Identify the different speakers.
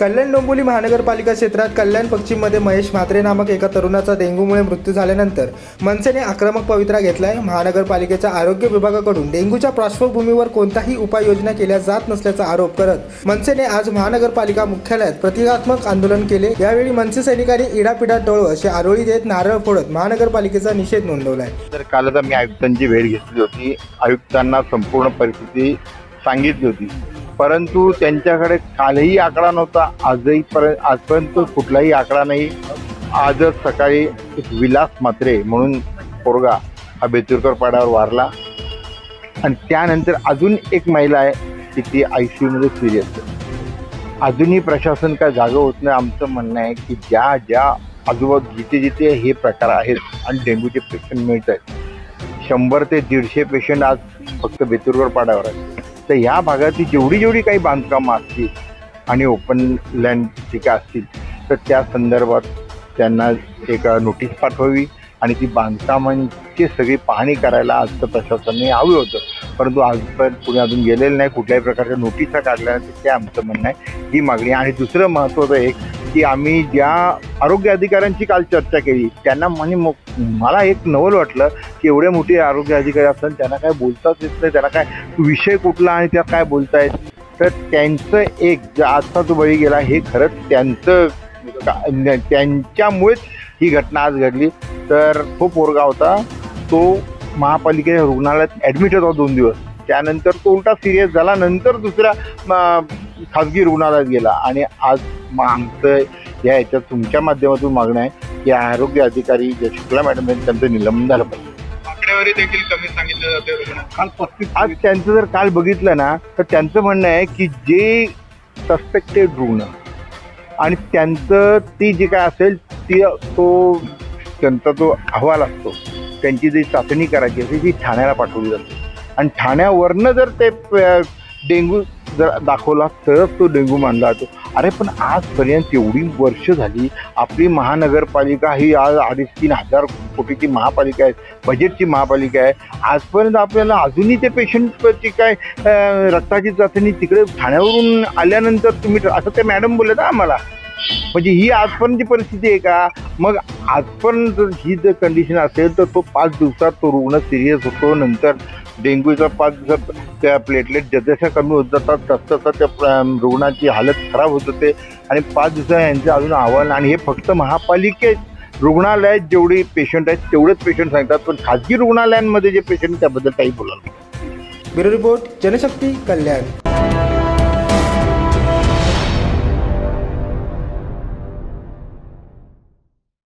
Speaker 1: कल्याण डोंबिवली महानगरपालिका क्षेत्रात कल्याण पश्चिममध्ये महेश म्हात्रे नामक एका तरुणाचा डेंग्यूमुळे मृत्यू झाल्यानंतर मनसेने आक्रमक पवित्रा घेतलाय. महानगरपालिकेच्या आरोग्य विभागाकडून डेंग्यूच्या पार्श्वभूमीवर कोणताही उपाययोजना केल्या जात नसल्याचा आरोप करत मनसेने आज महानगरपालिका मुख्यालयात प्रतिकात्मक आंदोलन केले. यावेळी मनसे सैनिकांनी इडापिडा टोळो असे आरोळी देत नारळ फोडत महानगरपालिकेचा निषेध नोंदवलाय.
Speaker 2: तर कालच आम्ही आयुक्तांची भेट घेतली होती. आयुक्तांना संपूर्ण परिस्थिती सांगितली होती. परंतु त्यांच्याकडे कालही आकडा नव्हता. आजही पर्यंत आजपर्यंत कुठलाही आकडा नाही. आजच सकाळी एक विलास मात्रे म्हणून पोरगा हा बेतुरकर पाड्यावर वारला. आणि त्यानंतर अजून एक महिला आहे की ती आय सी यूमध्ये सिरियस आहे. अजूनही प्रशासन काय जागं होत नाही आमचं म्हणणं आहे की ज्या ज्या आजूबाजू जिथे जिथे हे प्रकार आहेत आणि डेंग्यूचे पेशंट मिळत आहेत शंभर ते दीडशे पेशंट आज फक्त बेतुरकर पाड्यावर आहेत. तर ह्या भागातली जेवढी जेवढी काही बांधकामं असतील आणि ओपन लँड जे काय असतील तर त्या संदर्भात त्यांना एक नोटीस पाठवावी आणि ती बांधकामांची सगळी पाहणी करायला आजचं प्रशासनाने हवी होतं. परंतु आजपर्यंत पुणे अजून गेलेलं नाही कुठल्याही प्रकारच्या नोटिसा काढल्या नाही ते आमचं म्हणणं आहे ही मागणी आहे. आणि दुसरं महत्त्वाचं एक की आम्ही ज्या आरोग्य अधिकाऱ्यांची काल चर्चा केली त्यांना म्हणजे मग मला एक नवल वाटलं की एवढे मोठे आरोग्य अधिकारी असतात त्यांना काय बोलताच येत नाही त्यांना काय विषय कुठला आणि त्या काय बोलतायत तर त्यांचं एक आजचा जो बळी गेला हे खरंच त्यांचं त्यांच्यामुळेच ही घटना आज घडली तर तो पोरगा होता तो महापालिकेच्या रुग्णालयात ॲडमिट होता दोन दिवस. त्यानंतर तो उलटा सिरियस झाला नंतर दुसऱ्या म, खाजगी रुग्णालयात गेला. आणि आज मग आमचं या याच्यात तुमच्या माध्यमातून मागणं आहे की आरोग्य अधिकारी जे शुक्ला मॅडम आहेत त्यांचं निलंबन झालं पाहिजे.
Speaker 3: आकडेवारी देखील कमी सांगितलं जाते रुग्ण काल पस्तीस
Speaker 2: आज त्यांचं जर काल बघितलं ना तर त्यांचं म्हणणं आहे की जे सस्पेक्टेड रुग्ण आणि त्यांचं ती जे काय असेल ती तो त्यांचा जो अहवाल असतो. त्यांची जी चाचणी करायची असते ती ठाण्याला पाठवली जाते. आणि ठाण्यावरनं जर ते डेंग्यू जर दाखवला तरच तो डेंग्यू मानला जातो. अरे पण आजपर्यंत एवढी वर्ष झाली आपली महानगरपालिका ही आज अडीच तीन हजार कोटीची महापालिका आहे बजेटची महापालिका आहे. आजपर्यंत आपल्याला अजूनही ते पेशंटची काय रक्ताची चाचणी तिकडे ठाण्यावरून आल्यानंतर तुम्ही असं ते मॅडम बोलत ना आम्हाला. म्हणजे ही आजपर्यंतची परिस्थिती आहे का? मग आजपर्यंत जर ही जर कंडिशन असेल तर तो पाच दिवसात तो रुग्ण सिरियस होतो. नंतर डेंग्यूचा पाच दिवसात त्या प्लेटलेट जसजशा कमी होत जातात तसं तसं त्या रुग्णाची हालत खराब होत होते आणि पाच दिवसा यांचं अजून आव्हान आणि हे फक्त महापालिकेत रुग्णालयात जेवढे पेशंट आहेत तेवढेच पेशंट सांगतात. पण खाजगी रुग्णालयांमध्ये जे पेशंट त्याबद्दल काही बोलायला
Speaker 1: ब्युरो रिपोर्ट जनशक्ती कल्याण.